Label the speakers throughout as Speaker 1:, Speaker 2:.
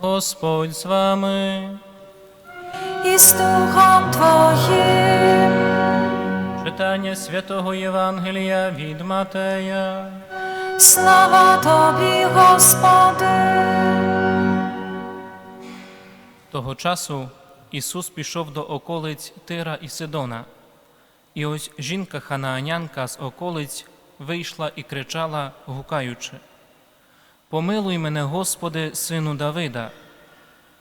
Speaker 1: Господь з вами.
Speaker 2: і з Духом Твоїм.
Speaker 1: Читання святого Євангелія від Матея.
Speaker 2: Слава Тобі, Господи.
Speaker 1: Того часу Ісус пішов до околиць Тира і Сидона. І ось жінка ханаанянка з околиць вийшла і кричала, гукаючи: Помилуй мене, Господи, сину Давида,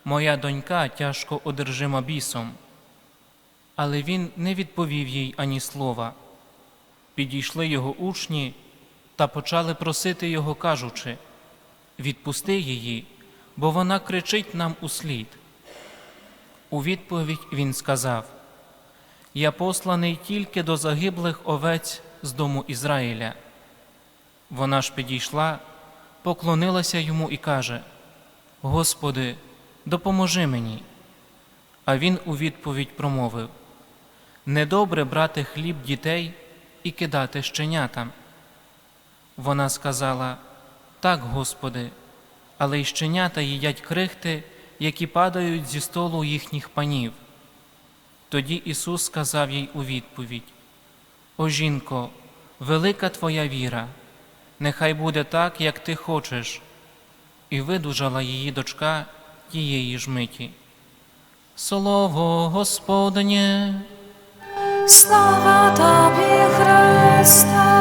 Speaker 1: моя донька тяжко одержима бісом. Але він не відповів їй ані слова. Підійшли його учні та почали просити його, кажучи: Відпусти її, бо вона кричить нам услід. У відповідь він сказав: Я посланий тільки до загиблих овець з дому Ізраїля. Вона ж підійшла, поклонилася йому і каже: Господи, допоможи мені. А він у відповідь промовив: Недобре брати хліб дітей і кидати щенятам. Вона сказала: Так, Господи, але й щенята їдять крихти, які падають зі столу їхніх панів. Тоді Ісус сказав їй у відповідь: О жінко, велика твоя віра, нехай буде так, як ти хочеш. І видужала її дочка тієї ж миті. Слово Господнє.
Speaker 2: Слава Тобі, Христе.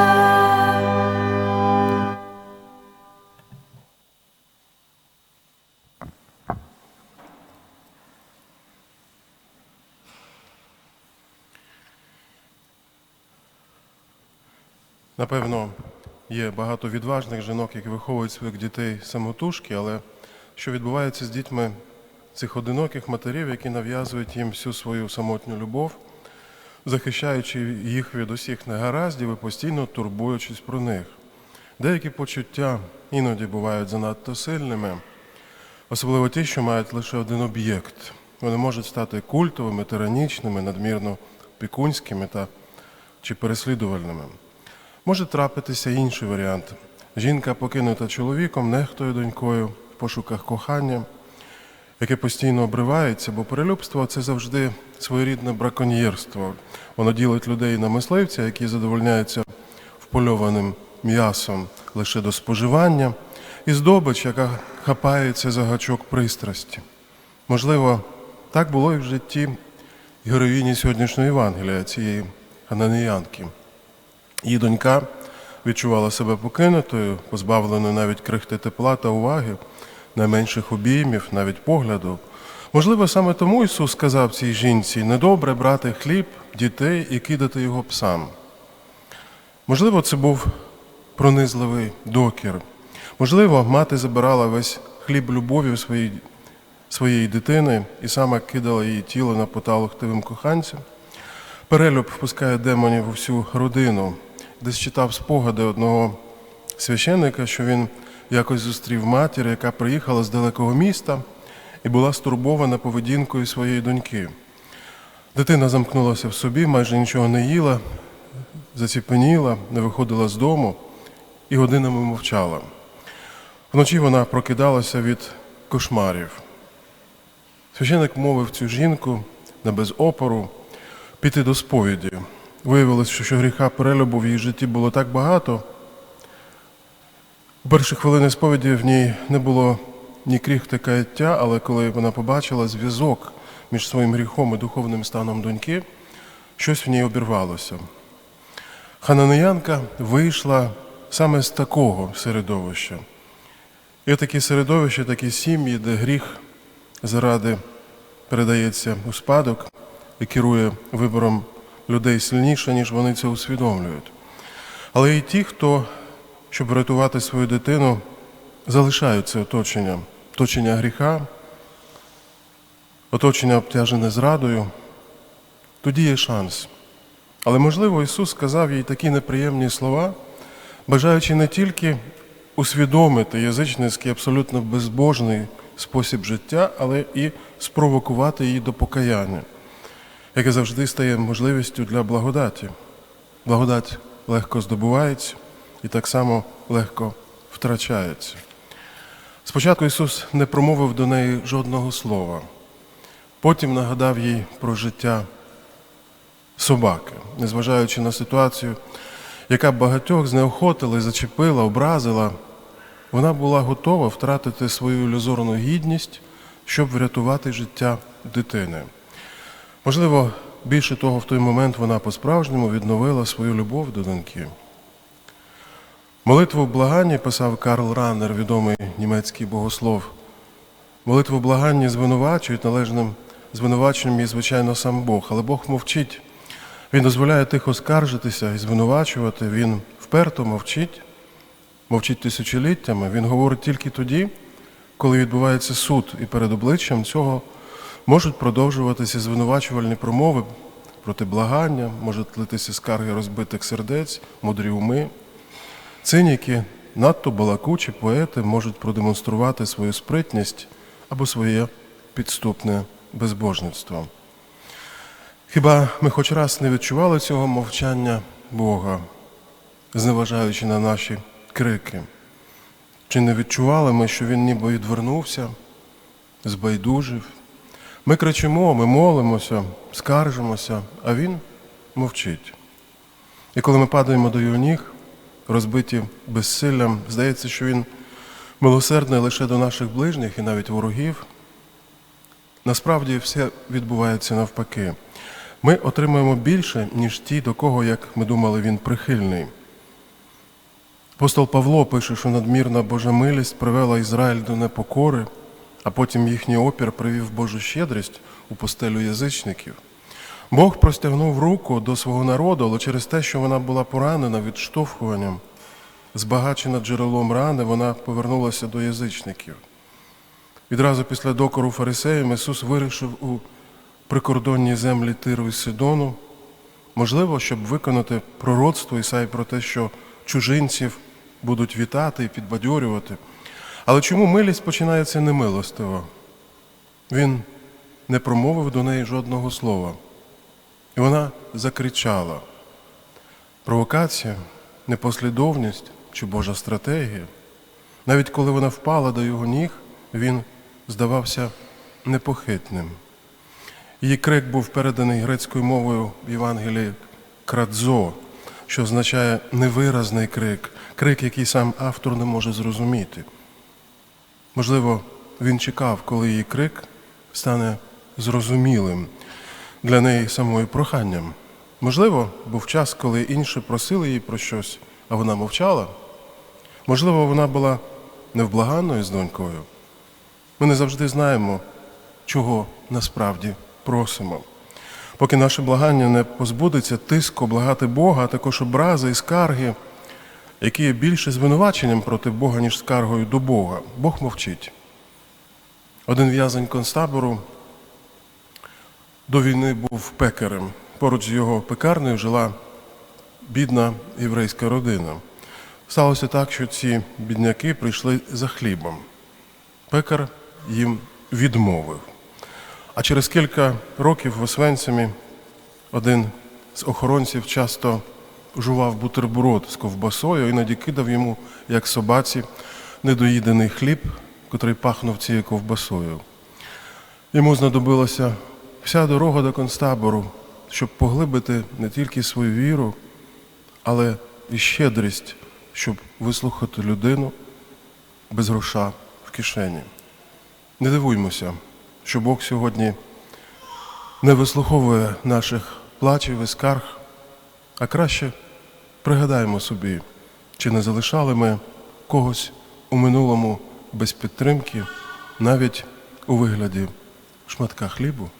Speaker 3: Напевно, є багато відважних жінок, які виховують своїх дітей самотужки, але що відбувається з дітьми цих одиноких матерів, які нав'язують їм всю свою самотню любов, захищаючи їх від усіх негараздів і постійно турбуючись про них. Деякі почуття іноді бувають занадто сильними, особливо ті, що мають лише один об'єкт. Вони можуть стати культовими, тиранічними, надмірно пікунськими та чи переслідувальними. Може трапитися інший варіант. Жінка, покинута чоловіком, нехтою донькою в пошуках кохання, яке постійно обривається, бо перелюбство це завжди своєрідне браконьєрство. Воно ділить людей на мисливця, які задовольняються впольованим м'ясом лише до споживання, і здобич, яка хапається за гачок пристрасті. Можливо, так було і в житті героїні сьогоднішнього Євангелія, цієї хананіянки. Її донька відчувала себе покинутою, позбавленою навіть крихти тепла та уваги, найменших обіймів, навіть погляду. Можливо, саме тому Ісус сказав цій жінці недобре брати хліб, дітей і кидати його псам. Можливо, це був пронизливий докір. Можливо, мати забирала весь хліб любові своїй, своєї дитини і саме кидала її тіло на поталу хтивим коханцям. Перелюб впускає демонів у всю родину. Десь читав спогади одного священника, що він якось зустрів матір, яка приїхала з далекого міста і була стурбована поведінкою своєї доньки. Дитина замкнулася в собі, майже нічого не їла, заціпеніла, не виходила з дому і годинами мовчала. Вночі вона прокидалася від кошмарів. Священик мовив цю жінку не без опору піти до сповіді. Виявилось, що гріха перелюбу в її житті було так багато. У перші хвилини сповіді в ній не було ні кріхти каяття, але коли вона побачила зв'язок між своїм гріхом і духовним станом доньки, щось в ній обірвалося. Хананеянка вийшла саме з такого середовища. Є такі середовища, такі сім'ї, де гріх заради передається у спадок і керує вибором людей сильніше, ніж вони це усвідомлюють. Але і ті, хто, щоб врятувати свою дитину, залишають це оточення, оточення гріха, оточення обтяжене зрадою, тоді є шанс. Але, можливо, Ісус сказав їй такі неприємні слова, бажаючи не тільки усвідомити язичницький, абсолютно безбожний спосіб життя, але і спровокувати її до покаяння яке завжди стає можливістю для благодаті. Благодать легко здобувається і так само легко втрачається. Спочатку Ісус не промовив до неї жодного слова, потім нагадав їй про життя собаки, незважаючи на ситуацію, яка багатьох знеохотила, зачепила, образила, вона була готова втратити свою ілюзорну гідність, щоб врятувати життя дитини. Можливо, більше того, в той момент вона по-справжньому відновила свою любов до доньки. Молитву в благанні писав Карл Раннер, відомий німецький богослов. Молитву в благанні звинувачують належним звинуваченням і, звичайно, сам Бог, але Бог мовчить. Він дозволяє тихо скаржитися і звинувачувати. Він вперто мовчить, мовчить тисячоліттями. Він говорить тільки тоді, коли відбувається суд, і перед обличчям цього можуть продовжуватися звинувачувальні промови проти благання, можуть литися скарги розбитих сердець, мудрі уми. Циніки, надто балакучі поети можуть продемонструвати свою спритність або своє підступне безбожництво. Хіба ми хоч раз не відчували цього мовчання Бога, зневажаючи на наші крики? Чи не відчували ми, що Він ніби відвернувся, збайдужив? Ми кричимо, ми молимося, скаржимося, а Він мовчить. І коли ми падаємо до його ніг, розбиті безсиллям, здається, що Він милосердний лише до наших ближніх і навіть ворогів. Насправді все відбувається навпаки. Ми отримуємо більше, ніж ті, до кого, як ми думали, він прихильний. Апостол Павло пише, що надмірна Божа милість привела Ізраїль до непокори, а потім їхній опір привів Божу щедрість у постелю язичників. Бог простягнув руку до свого народу, але через те, що вона була поранена відштовхуванням, збагачена джерелом рани, вона повернулася до язичників. Відразу після докору фарисеям Ісус вирішив у прикордонній землі Тиру і Сидону, можливо, щоб виконати пророцтво Ісаї про те, що чужинців будуть вітати і підбадьорювати. Але чому милість починається немилостиво? Він не промовив до неї жодного слова. І вона закричала. Провокація, непослідовність чи Божа стратегія. Навіть коли вона впала до його ніг, він здавався непохитним. Її крик був переданий грецькою мовою в Євангелії крадзо, що означає невиразний крик, крик, який сам автор не може зрозуміти. Можливо, він чекав, коли її крик стане зрозумілим для неї самою проханням. Можливо, був час, коли інші просили її про щось, а вона мовчала. Можливо, вона була невблаганною з донькою. Ми не завжди знаємо, чого насправді просимо. Поки наше благання не позбудеться тиску благати Бога, а також образи і скарги, які є більше звинуваченням проти Бога, ніж скаргою до Бога. Бог мовчить. Один в'язень концтабору до війни був пекарем. Поруч з його пекарнею жила бідна єврейська родина. Сталося так, що ці бідняки прийшли за хлібом. Пекар їм відмовив. А через кілька років в Освенцимі один з охоронців часто жував бутерброд з ковбасою, іноді кидав йому, як собаці, недоїдений хліб, котрий пахнув цією ковбасою. Йому знадобилася вся дорога до концтабору, щоб поглибити не тільки свою віру, але і щедрість, щоб вислухати людину без гроша в кишені. Не дивуймося, що Бог сьогодні не вислуховує наших плачів і скарг, а краще пригадаємо собі, чи не залишали ми когось у минулому без підтримки, навіть у вигляді шматка хлібу.